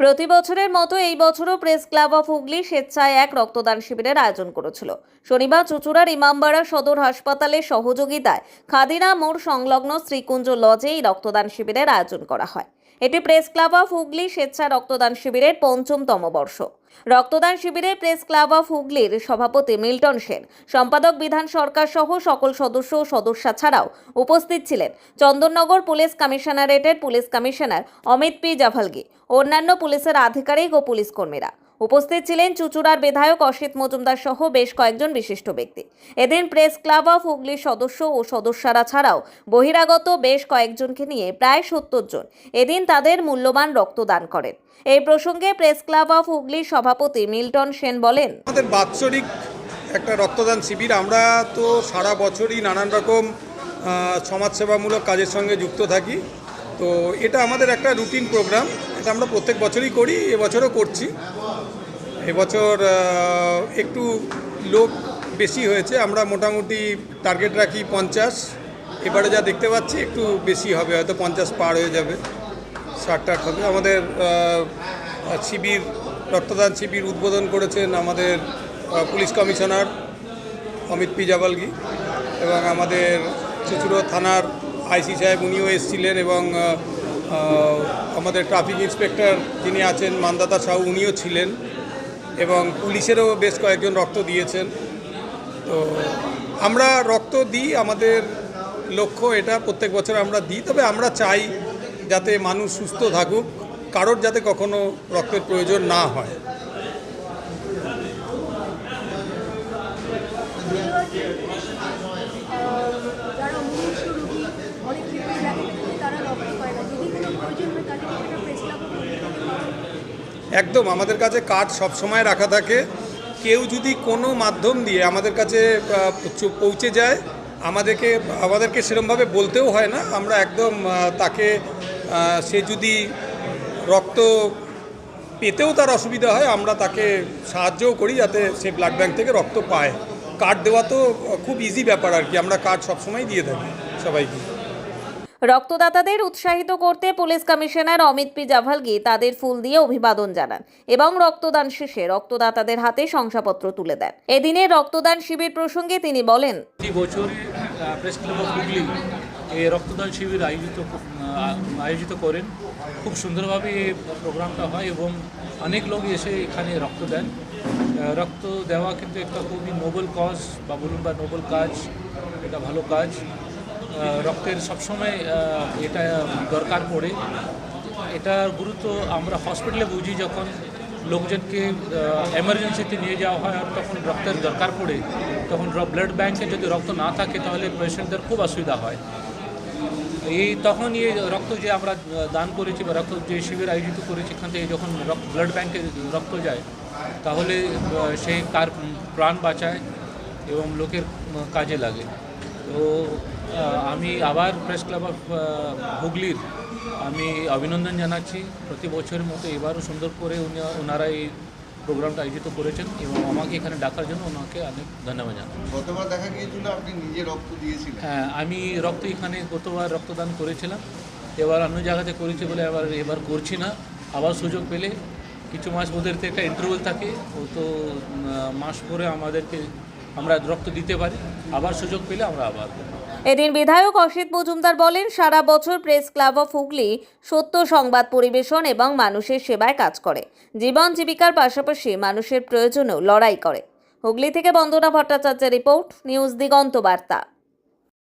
প্রতি বছরের মতো এই বছরও প্রেস ক্লাব অফ হুগলি স্বেচ্ছায় এক রক্তদান শিবিরের আয়োজন করেছিল। শনিবার চুচুড়ার ইমামবাড়া সদর হাসপাতালের সহযোগিতায় খাদিনা মোড় সংলগ্ন শ্রীকুঞ্জ লজে এই রক্তদান শিবিরের আয়োজন করা হয়। এটি প্রেস ক্লাব অফ হুগলি স্বেচ্ছা রক্তদান শিবিরের পঞ্চমতম বর্ষ। রক্তদান শিবিরে প্রেস ক্লাব অফ হুগলির সভাপতি মিল্টন সেন, সম্পাদক বিধান সরকার সহ সকল সদস্য ও সদস্যা ছাড়াও উপস্থিত ছিলেন Chandannagar police কমিশনারেটের police commissioner Amit P. Javalgi, অন্যান্য পুলিশের আধিকারিক ও পুলিশ কর্মীরা। উপস্থিত ছিলেন চুচুড়ার বিধায়ক অসিত মজুমদার সহ বেশ কয়েকজন বিশিষ্ট ব্যক্তি। এদিন প্রেস ক্লাব অফ হুগলির সদস্য ও সদস্যরা ছাড়াও বহিরাগত বেশ কয়েকজনকে নিয়ে প্রায় সত্তর জন এদিন তাদের মূল্যবান রক্তদান করেন। এই প্রসঙ্গে প্রেস ক্লাব অফ হুগলির সভাপতি মিল্টন সেন বলেন, আমাদের বাৎসরিক একটা রক্তদান শিবির। আমরা তো সারা বছরই নানান রকম সমাজসেবামূলক কাজের সঙ্গে যুক্ত থাকি। তো এটা আমাদের একটা রুটিন প্রোগ্রাম। এটা আমরা প্রত্যেক বছরই করি, এবছরও করছি। এবছর একটু লোক বেশি হয়েছে। আমরা মোটামুটি টার্গেট রাখি পঞ্চাশ। এবারে যা দেখতে পাচ্ছি, একটু বেশি হবে, হয়তো পঞ্চাশ পার হয়ে যাবে। ষাট টাট হবে। আমাদের শিবির, রক্তদান শিবির উদ্বোধন করেছেন আমাদের police commissioner Amit P Jabalgi এবং আমাদের চুচুড়ো থানার আইসি সাহেব উনিও এসেছিলেন এবং আমাদের ট্রাফিক ইন্সপেক্টর যিনি আছেন, মান্দাতা সাহু, উনিও ছিলেন। এবং পুলিশেরও বেশ কয়েকজন রক্ত দিয়েছেন। তো আমরা রক্ত দিই, আমাদের লক্ষ্য এটা, প্রত্যেক বছর আমরা দিই। তবে আমরা চাই যাতে মানুষ সুস্থ থাকুক, কারোর যাতে কখনো রক্তের প্রয়োজন না হয় যারা মুমূর্ষু রোগী অনেক ক্ষেত্রে দেখা যাচ্ছে তারা রক্ত পায় না যদি কোনো প্রয়োজন হয় তাহলে সেটা প্রেস ক্লাব একদম আমাদের কাছে কার্ড সবসময় রাখা থাকে। কেউ যদি কোনো মাধ্যম দিয়ে আমাদের কাছে পৌঁছে যায়, আমাদেরকে আমাদেরকে সেরমভাবে বলতেও হয় না। আমরা একদম তাকে সে যদি রক্ত পেতেও তার অসুবিধা হয়, আমরা তাকে সাহায্যও করি যাতে সে ব্লাড ব্যাংক থেকে রক্ত পায়। কার্ড দেওয়া তো খুব ইজি ব্যাপার আর কি। আমরা কার্ড সবসময় দিয়ে থাকি সবাইকে। রক্তদাতাদের উৎসাহিত করতে police commissioner Amit P Javalgi তাদের ফুল দিয়ে অভিবাদন জানান এবং রক্তদান শেষে রক্তদাতাদের হাতে শংসাপত্র তুলে দেন। এদিনে রক্তদান শিবির প্রসঙ্গে তিনি বলেন এই রক্তদান শিবির আয়োজিত আয়োজিত করেন। খুব সুন্দরভাবে এই প্রোগ্রামটা হয় এবং অনেক লোক এসে এখানে রক্ত দেন। রক্ত দেওয়া কিন্তু একটা খুবই নোবেল কজ বা বলুন বা নোবেল কাজ, এটা ভালো কাজ। রক্তের সবসময় এটা দরকার পড়ে। এটার গুরুত্ব আমরা হসপিটালে বুঝি যখন লোকজনকে এমার্জেন্সিতে নিয়ে যাওয়া হয় আর তখন রক্তের দরকার পড়ে, তখন ব্লাড ব্যাঙ্কে যদি রক্ত না থাকে তাহলে পেশেন্টদের খুব অসুবিধা হয়। এই তখন এই রক্ত যে আমরা দান করেছি বা রক্ত যে শিবির আয়োজিত করেছি, এখান থেকে যখন রক্ত ব্লাড ব্যাঙ্কে রক্ত যায়, তাহলে সেই তার প্রাণ বাঁচায় এবং লোকের কাজে লাগে। তো আমি আবার প্রেস ক্লাব অফ হুগলির আমি অভিনন্দন জানাচ্ছি। প্রতি বছরের মতো এবারও সুন্দর করে উনি ওনারা এই প্রোগ্রামটা আয়োজিত করেছেন এবং আমাকে এখানে ডাকার জন্য ওনাকে অনেক ধন্যবাদ জানাই গতবার দেখা গিয়েছিল আপনি নিজে রক্ত দিয়েছিলেন। হ্যাঁ আমি রক্ত এখানে গতবার রক্তদান করেছিলাম। এবার অন্য জায়গাতে করেছি বলে এবার এবার করছি না। আবার সুযোগ পেলে কিছু মাস ওদের তো একটা ইন্টারভেল থাকে। ও তো মাস পরে আমাদেরকে আমরা রক্ত দিতে পারি, আবার সুযোগ পেলে আমরা আবার এদিন বিধায়ক অসিত মজুমদার বলেন, সারা বছর প্রেস ক্লাব অফ হুগলি সত্য সংবাদ পরিবেশন এবং মানুষের সেবায় কাজ করে। জীবন জীবিকার পাশাপাশি মানুষের প্রয়োজনেও লড়াই করে। হুগলি থেকে বন্দনা ভট্টাচার্যের রিপোর্ট, নিউজ দিগন্ত বার্তা।